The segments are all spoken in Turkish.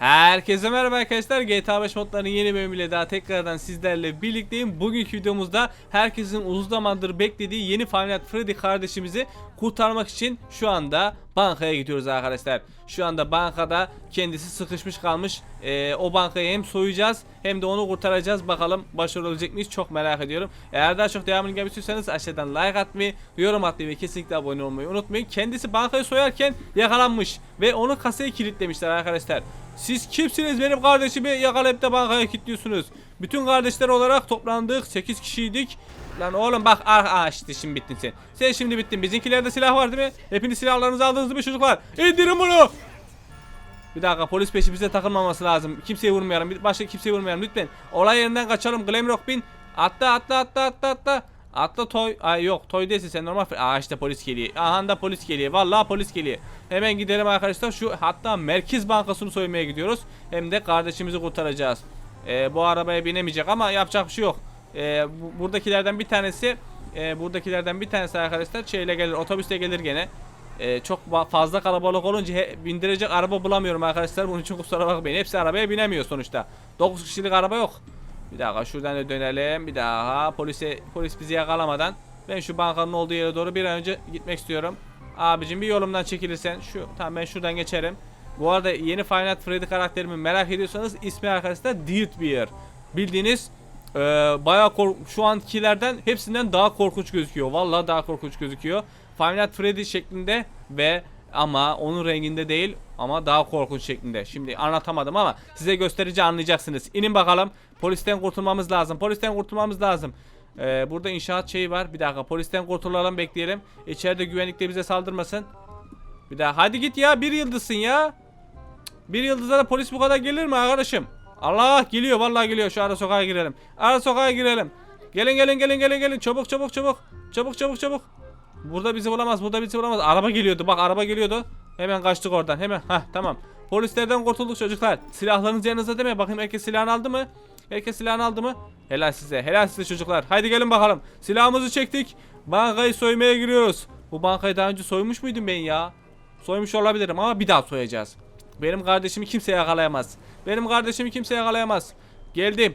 Herkese merhaba arkadaşlar. GTA 5 modlarının yeni bölümüyle daha tekrardan sizlerle birlikteyim. Bugünkü videomuzda herkesin uzun zamandır beklediği yeni Nights Freddy kardeşimizi kurtarmak için şu anda bankaya gidiyoruz arkadaşlar. Şu anda bankada kendisi sıkışmış kalmış. Ee, o bankayı hem soyacağız hem de onu kurtaracağız. Bakalım başarılı olacak mıyız? Çok merak ediyorum. Eğer daha çok devamını gelmek istiyorsanız aşağıdan like atmayı, yorum atmayı ve kesinlikle abone olmayı unutmayın. Kendisi bankayı soyarken yakalanmış ve onu kasaya kilitlemişler arkadaşlar. Siz kimsiniz benim kardeşimi yakalayıp da bankaya kilitliyorsunuz? Bütün kardeşler olarak toplandık. 8 kişiydik. Lan oğlum bak ah, ah işte şimdi bittin sen. Sen şimdi bittin. Bizimkilerde silah var değil mi? Hepiniz silahlarınızı aldınız değil mi çocuklar? İndirin bunu. Bir dakika polis peşimize takılmaması lazım. Kimseye vurmayalım. Başka kimseye vurmayalım lütfen. Olay yerinden kaçalım. Glamrock bin. Atla atla atla atla atla. Atla toy. Ay yok toy değilsin sen normal. Aa işte polis geliyor. Aha da polis geliyor. Vallahi polis geliyor. Hemen gidelim arkadaşlar. Şu hatta Merkez Bankası'nı soymaya gidiyoruz. Hem de kardeşimizi kurtaracağız. Ee, bu arabaya binemeyecek ama yapacak bir şey yok. Ee, bu- buradakilerden bir tanesi e, buradakilerden bir tanesi arkadaşlar şeyle gelir otobüste gelir gene. Ee, çok fazla kalabalık olunca he- bindirecek araba bulamıyorum arkadaşlar. Bunun için kusura bakmayın. Hepsi arabaya binemiyor sonuçta. 9 kişilik araba yok. Bir dakika şuradan da dönelim. Bir daha polise polis bizi yakalamadan ben şu bankanın olduğu yere doğru bir an önce gitmek istiyorum. Abicim bir yolumdan çekilirsen şu tamam ben şuradan geçerim. Bu arada yeni Five Nights Freddy karakterimi merak ediyorsanız ismi arkadaşlar Deathbear. Bildiğiniz e, bayağı şu ankilerden hepsinden daha korkunç gözüküyor. Vallahi daha korkunç gözüküyor. Five Nights Freddy şeklinde ve ama onun renginde değil ama daha korkunç şeklinde. Şimdi anlatamadım ama size gösterici anlayacaksınız. İnin bakalım. Polisten kurtulmamız lazım. Polisten kurtulmamız lazım. Ee, burada inşaat şeyi var. Bir dakika polisten kurtulalım bekleyelim. İçeride güvenlik de bize saldırmasın. Bir daha hadi git ya bir yıldızsın ya. Bir yıldıza da polis bu kadar gelir mi arkadaşım? Allah geliyor vallahi geliyor. Şu ara sokağa girelim. Ara sokağa girelim. Gelin gelin gelin gelin gelin. Çabuk çabuk çabuk. Çabuk çabuk çabuk. Burada bizi bulamaz. Burada bizi bulamaz. Araba geliyordu. Bak araba geliyordu. Hemen kaçtık oradan. Hemen. Hah tamam. Polislerden kurtulduk çocuklar. Silahlarınız yanınızda değil mi? Bakayım herkes silahını aldı mı? Herkes silahını aldı mı? Helal size. Helal size çocuklar. Haydi gelin bakalım. Silahımızı çektik. Bankayı soymaya giriyoruz. Bu bankayı daha önce soymuş muydum ben ya? Soymuş olabilirim ama bir daha soyacağız. Benim kardeşimi kimse yakalayamaz. Benim kardeşimi kimse yakalayamaz. Geldim.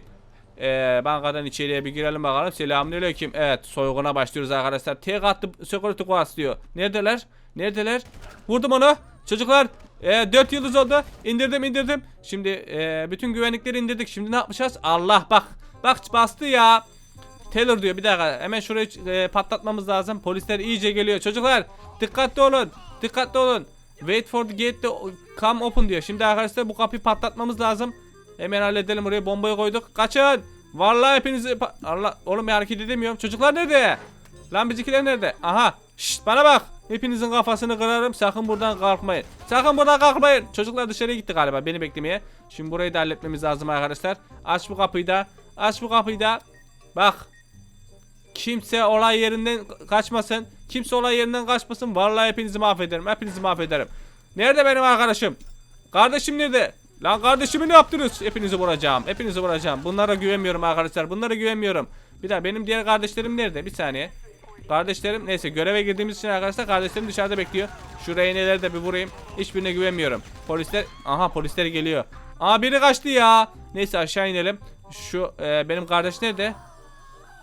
Ee, bankadan içeriye bir girelim bakalım. Selamünaleyküm. Evet soyguna başlıyoruz arkadaşlar. Tek attı security guards diyor. Neredeler? Neredeler? Vurdum onu. Çocuklar e, 4 yıldız oldu. İndirdim indirdim. Şimdi e, bütün güvenlikleri indirdik. Şimdi ne yapacağız? Allah bak. Bak bastı ya. Taylor diyor bir dakika hemen şurayı e, patlatmamız lazım. Polisler iyice geliyor. Çocuklar dikkatli olun. Dikkatli olun. Wait for the gate to come open diyor. Şimdi arkadaşlar bu kapıyı patlatmamız lazım. Hemen halledelim oraya bombayı koyduk. Kaçın. Vallahi hepinizi Allah oğlum ya hareket edemiyorum. Çocuklar nerede? Lan bizimkiler nerede? Aha. Şşt bana bak. Hepinizin kafasını kırarım. Sakın buradan kalkmayın. Sakın buradan kalkmayın. Çocuklar dışarıya gitti galiba beni beklemeye. Şimdi burayı da halletmemiz lazım arkadaşlar. Aç bu kapıyı da. Aç bu kapıyı da. Bak. Kimse olay yerinden kaçmasın. Kimse olay yerinden kaçmasın. Vallahi hepinizi mahvederim. Hepinizi mahvederim. Nerede benim arkadaşım? Kardeşim nerede? Lan kardeşimi ne yaptınız? Hepinizi vuracağım. Hepinizi vuracağım. Bunlara güvenmiyorum arkadaşlar. Bunlara güvenmiyorum. Bir daha benim diğer kardeşlerim nerede? Bir saniye. Kardeşlerim neyse göreve girdiğimiz için arkadaşlar kardeşlerim dışarıda bekliyor. Şuraya neler de bir vurayım. Hiçbirine güvenmiyorum. Polisler aha polisler geliyor. Aa biri kaçtı ya. Neyse aşağı inelim. Şu e, benim kardeş nerede?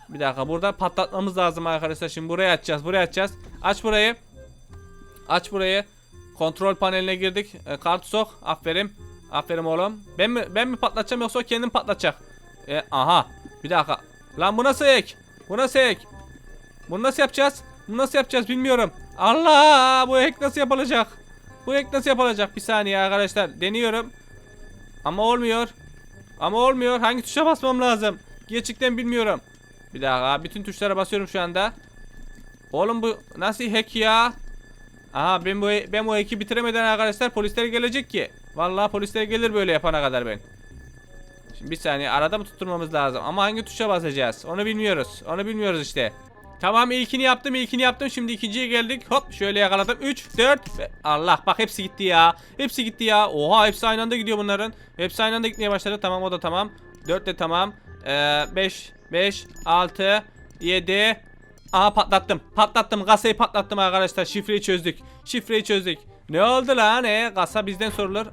Bir dakika burada patlatmamız lazım arkadaşlar. Şimdi buraya açacağız. Buraya açacağız. Aç burayı. Aç burayı. Kontrol paneline girdik. E, kart sok. Aferin. Aferin oğlum. Ben mi ben mi patlatacağım yoksa o kendim patlatacak? E, aha. Bir dakika. Lan bu nasıl ek? Bu nasıl ek? Bunu nasıl yapacağız? Bunu nasıl yapacağız bilmiyorum. Allah! Bu hack nasıl yapılacak? Bu hack nasıl yapılacak? Bir saniye arkadaşlar. Deniyorum. Ama olmuyor. Ama olmuyor. Hangi tuşa basmam lazım? Gerçekten bilmiyorum. Bir dakika. Bütün tuşlara basıyorum şu anda. Oğlum bu nasıl hack ya? Aha ben bu ben bu hack'i bitiremeden arkadaşlar polisler gelecek ki. Vallahi polisler gelir böyle yapana kadar ben. Şimdi bir saniye arada mı tutturmamız lazım ama hangi tuşa basacağız? Onu bilmiyoruz. Onu bilmiyoruz işte. Tamam ilkini yaptım ilkini yaptım şimdi ikinciye geldik. Hop şöyle yakaladım. 3 4 Allah bak hepsi gitti ya. Hepsi gitti ya. Oha hepsi aynı anda gidiyor bunların. Hepsi aynı anda gitmeye başladı. Tamam o da tamam. 4 de tamam. Ee, 5 5 6 7 Aha patlattım. Patlattım. Kasayı patlattım arkadaşlar. Şifreyi çözdük. Şifreyi çözdük. Ne oldu lan? E, kasa bizden sorulur.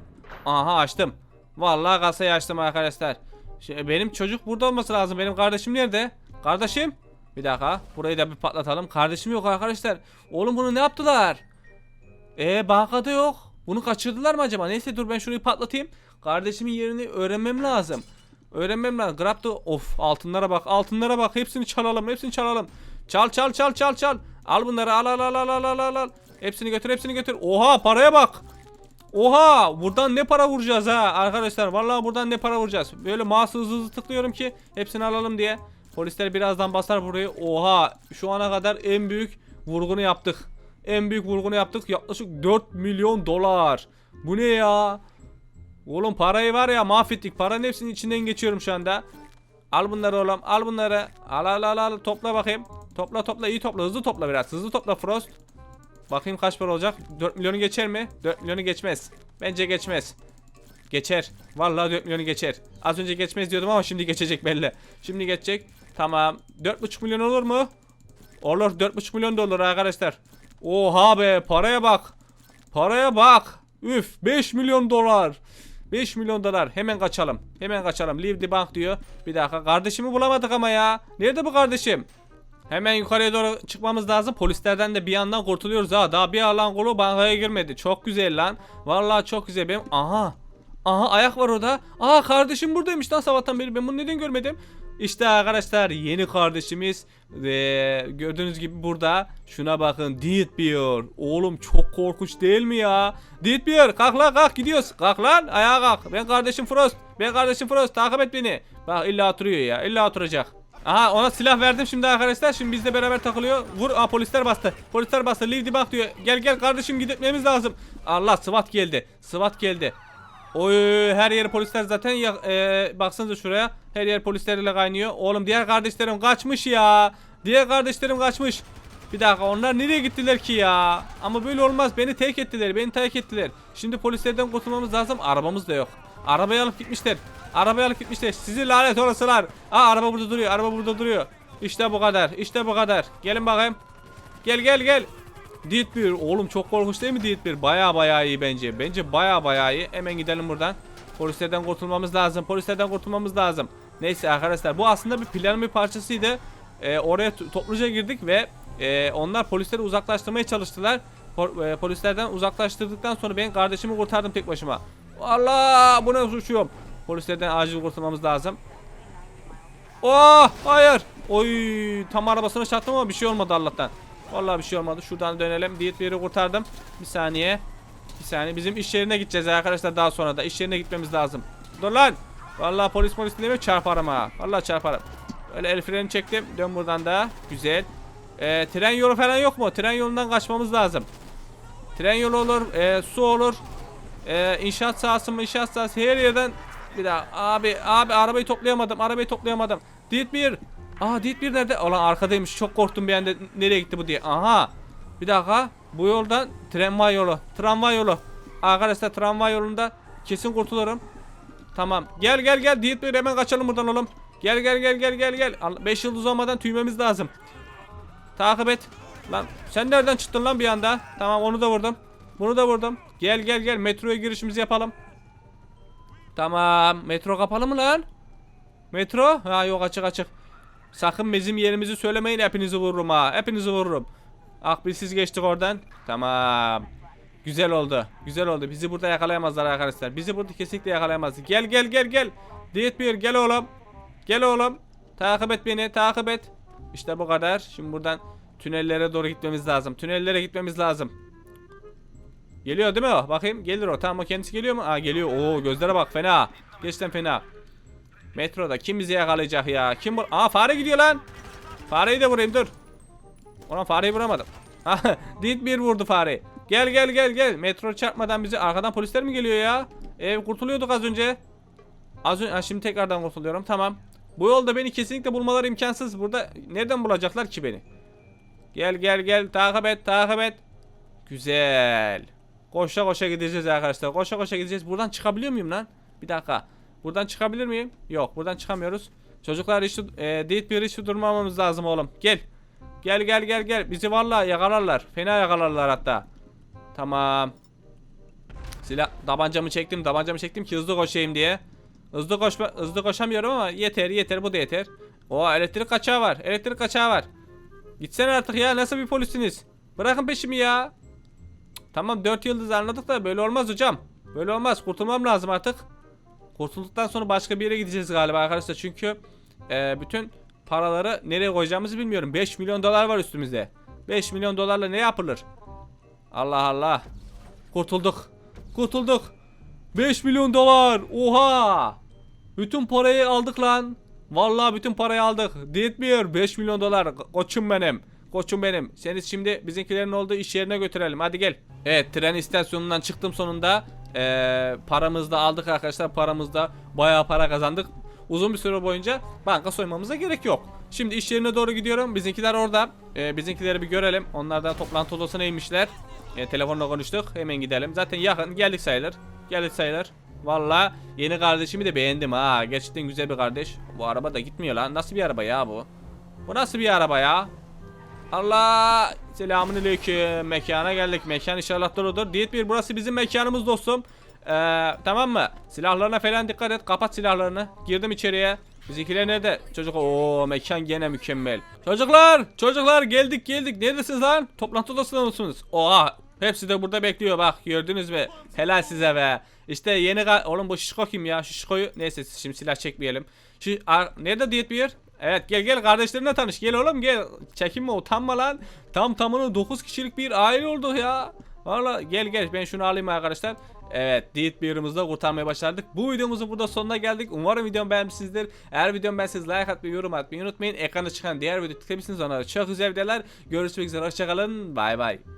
Aha açtım. Vallahi kasayı açtım arkadaşlar. Şimdi benim çocuk burada olması lazım. Benim kardeşim nerede? Kardeşim? Bir dakika. Burayı da bir patlatalım. Kardeşim yok arkadaşlar. Oğlum bunu ne yaptılar? Ee bankada yok. Bunu kaçırdılar mı acaba? Neyse dur ben şunu patlatayım. Kardeşimin yerini öğrenmem lazım. Öğrenmem lazım. Grab da of altınlara bak. Altınlara bak. Hepsini çalalım. Hepsini çalalım. Çal çal çal çal çal. Al bunları al al al al al al al. Hepsini götür hepsini götür. Oha paraya bak. Oha buradan ne para vuracağız ha arkadaşlar. Vallahi buradan ne para vuracağız. Böyle mouse hızlı hızlı tıklıyorum ki hepsini alalım diye. Polisler birazdan basar burayı. Oha şu ana kadar en büyük vurgunu yaptık. En büyük vurgunu yaptık. Yaklaşık 4 milyon dolar. Bu ne ya? Oğlum parayı var ya mahvettik. Paranın hepsinin içinden geçiyorum şu anda. Al bunları oğlum. Al bunları. Al al al al. Topla bakayım. Topla topla iyi topla. Hızlı topla biraz. Hızlı topla Frost. Bakayım kaç para olacak. 4 milyonu geçer mi? 4 milyonu geçmez. Bence geçmez. Geçer. Vallahi 4 milyonu geçer. Az önce geçmez diyordum ama şimdi geçecek belli. Şimdi geçecek. Tamam. 4,5 milyon olur mu? Olur. 4,5 milyon da olur arkadaşlar. Oha be paraya bak. Paraya bak. Üf 5 milyon dolar. 5 milyon dolar. Hemen kaçalım. Hemen kaçalım. Leave the bank diyor. Bir dakika. Kardeşimi bulamadık ama ya. Nerede bu kardeşim? Hemen yukarıya doğru çıkmamız lazım. Polislerden de bir yandan kurtuluyoruz ha. Daha bir alan kolu bankaya girmedi. Çok güzel lan. Vallahi çok güzel. Benim aha. Aha ayak var orada. Aa kardeşim buradaymış lan sabahtan beri. Ben bunu neden görmedim? İşte arkadaşlar yeni kardeşimiz ve gördüğünüz gibi burada şuna bakın Deadbeard. Oğlum çok korkunç değil mi ya? Deadbeard kalk lan kalk gidiyoruz. Kalk lan ayağa kalk. Ben kardeşim Frost. Ben kardeşim Frost takip et beni. Bak illa oturuyor ya illa oturacak. Aha ona silah verdim şimdi arkadaşlar. Şimdi bizle beraber takılıyor. Vur. Aa polisler bastı. Polisler bastı. Leave the bank diyor. Gel gel kardeşim gitmemiz lazım. Allah SWAT geldi. SWAT geldi. Oy her yeri polisler zaten ya, e, baksanıza şuraya. Her yer polislerle kaynıyor. Oğlum diğer kardeşlerim kaçmış ya. Diğer kardeşlerim kaçmış. Bir dakika onlar nereye gittiler ki ya? Ama böyle olmaz. Beni tek ettiler. Beni tek ettiler. Şimdi polislerden kurtulmamız lazım. Arabamız da yok. Arabayı alıp gitmişler. Arabayı alıp gitmişler. Sizi lanet olasılar. Aa araba burada duruyor. Araba burada duruyor. İşte bu kadar. İşte bu kadar. Gelin bakayım. Gel gel gel. Deed 1. Oğlum çok korkunç değil mi Deed 1? Baya baya iyi bence. Bence baya baya iyi. Hemen gidelim buradan. Polislerden kurtulmamız lazım. Polislerden kurtulmamız lazım. Neyse arkadaşlar bu aslında bir planın bir parçasıydı. Ee, oraya to- topluca girdik ve e, onlar polisleri uzaklaştırmaya çalıştılar. Po- e, polislerden uzaklaştırdıktan sonra ben kardeşimi kurtardım tek başıma. Allah buna suçuyorum. Polislerden acil kurtulmamız lazım. Oh hayır. Oy tam arabasına çarptım ama bir şey olmadı Allah'tan. Vallahi bir şey olmadı. Şuradan dönelim. Diyet bir yeri kurtardım. Bir saniye. Bir saniye. Bizim iş yerine gideceğiz arkadaşlar daha sonra da. İş yerine gitmemiz lazım. Dur lan. Vallahi polis polis dinlemiyor çarparım ha. Vallahi çarparım. Öyle el freni çektim. Dön buradan da. Güzel. Ee, tren yolu falan yok mu? Tren yolundan kaçmamız lazım. Tren yolu olur. e, su olur. E, inşaat sahası mı? İnşaat sahası her yerden. Bir daha. Abi abi arabayı toplayamadım. Arabayı toplayamadım. Dit bir. Aa dit bir nerede? Ulan arkadaymış. Çok korktum bir anda. Nereye gitti bu diye. Aha. Bir dakika. Bu yoldan tramvay yolu. Tramvay yolu. Arkadaşlar tramvay yolunda kesin kurtulurum. Tamam. Gel gel gel. Dit bir hemen kaçalım buradan oğlum. Gel gel gel gel gel gel. 5 yıldız olmadan tüymemiz lazım. Takip et. Lan sen nereden çıktın lan bir anda? Tamam onu da vurdum. Bunu da vurdum. Gel gel gel metroya girişimizi yapalım. Tamam. Metro kapalı mı lan? Metro? Ha yok açık açık. Sakın bizim yerimizi söylemeyin hepinizi vururum ha. Hepinizi vururum. Ah biz siz geçtik oradan. Tamam. Güzel oldu. Güzel oldu. Bizi burada yakalayamazlar arkadaşlar. Bizi burada kesinlikle yakalayamazlar. Gel gel gel gel. Diyet bir gel oğlum. Gel oğlum. Takip et beni. Takip et. İşte bu kadar. Şimdi buradan tünellere doğru gitmemiz lazım. Tünellere gitmemiz lazım. Geliyor değil mi o? Bakayım gelir o. Tamam o kendisi geliyor mu? Aa geliyor. Oo gözlere bak fena. Gerçekten fena. Metroda kim bizi yakalayacak ya? Kim bu? Aa fare gidiyor lan. Fareyi de vurayım dur. Ulan fareyi vuramadım. Dit bir vurdu fareyi. Gel gel gel gel. Metro çarpmadan bizi arkadan polisler mi geliyor ya? Ev kurtuluyorduk az önce. Az önce ha, şimdi tekrardan kurtuluyorum. Tamam. Bu yolda beni kesinlikle bulmaları imkansız. Burada nereden bulacaklar ki beni? Gel gel gel takip et takip et. Güzel. Koşa koşa gideceğiz arkadaşlar. Koşa koşa gideceğiz. Buradan çıkabiliyor muyum lan? Bir dakika. Buradan çıkabilir miyim? Yok buradan çıkamıyoruz. Çocuklar işi, e, bir işi durmamamız lazım oğlum. Gel. Gel gel gel gel. Bizi vallahi yakalarlar. Fena yakalarlar hatta. Tamam. Silah tabancamı çektim tabancamı çektim ki hızlı koşayım diye. Hızlı koşma hızlı koşamıyorum ama yeter yeter bu da yeter. O elektrik kaçağı var. Elektrik kaçağı var. Gitsene artık ya nasıl bir polisiniz? Bırakın peşimi ya. Tamam 4 yıldız anladık da böyle olmaz hocam. Böyle olmaz kurtulmam lazım artık. Kurtulduktan sonra başka bir yere gideceğiz galiba arkadaşlar çünkü e, bütün paraları nereye koyacağımızı bilmiyorum. 5 milyon dolar var üstümüzde. 5 milyon dolarla ne yapılır? Allah Allah. Kurtulduk. Kurtulduk. 5 milyon dolar. Oha. Bütün parayı aldık lan. Vallahi bütün parayı aldık. Diyetmiyor 5 milyon dolar. Ko- Koçum benim. Koçum benim. Seni şimdi bizimkilerin olduğu iş yerine götürelim. Hadi gel. Evet tren istasyonundan çıktım sonunda. Ee, paramızı da aldık arkadaşlar. Paramızda bayağı para kazandık. Uzun bir süre boyunca banka soymamıza gerek yok. Şimdi iş yerine doğru gidiyorum. Bizimkiler orada. Ee, bizimkileri bir görelim. Onlar da toplantı odasına inmişler. Ee, telefonla konuştuk. Hemen gidelim. Zaten yakın. Geldik sayılır. Geldik sayılır. Valla yeni kardeşimi de beğendim ha. Gerçekten güzel bir kardeş. Bu araba da gitmiyor lan. Nasıl bir araba ya bu? Bu nasıl bir araba ya? Allah selamünaleyküm mekana geldik. Mekan inşallah doludur Diyet bir burası bizim mekanımız dostum. Ee, Tamam mı? Silahlarına falan dikkat et. Kapat silahlarını. Girdim içeriye. Bizimkiler nerede? Çocuk o mekan gene mükemmel. Çocuklar çocuklar geldik geldik. Neredesiniz lan? Toplantı odasında mısınız? Oha hepsi de burada bekliyor. Bak gördünüz mü? Helal size be. İşte yeni oğlum bu şişko kim ya? Şişkoyu neyse şimdi silah çekmeyelim. Şu nerede diyet bir Evet gel gel kardeşlerinle tanış. Gel oğlum gel. Çekinme utanma lan. Tam tamına 9 kişilik bir aile olduk ya. Valla gel gel ben şunu alayım arkadaşlar. Evet Deed bir yerimizde kurtarmayı başardık. Bu videomuzun burada sonuna geldik. Umarım videomu beğenmişsinizdir. Eğer videomu beğendiyseniz like atmayı, yorum atmayı unutmayın. Ekranda çıkan diğer video tıklayabilirsiniz onlara. Çok güzel videolar. Görüşmek üzere. Hoşçakalın. Bay bay.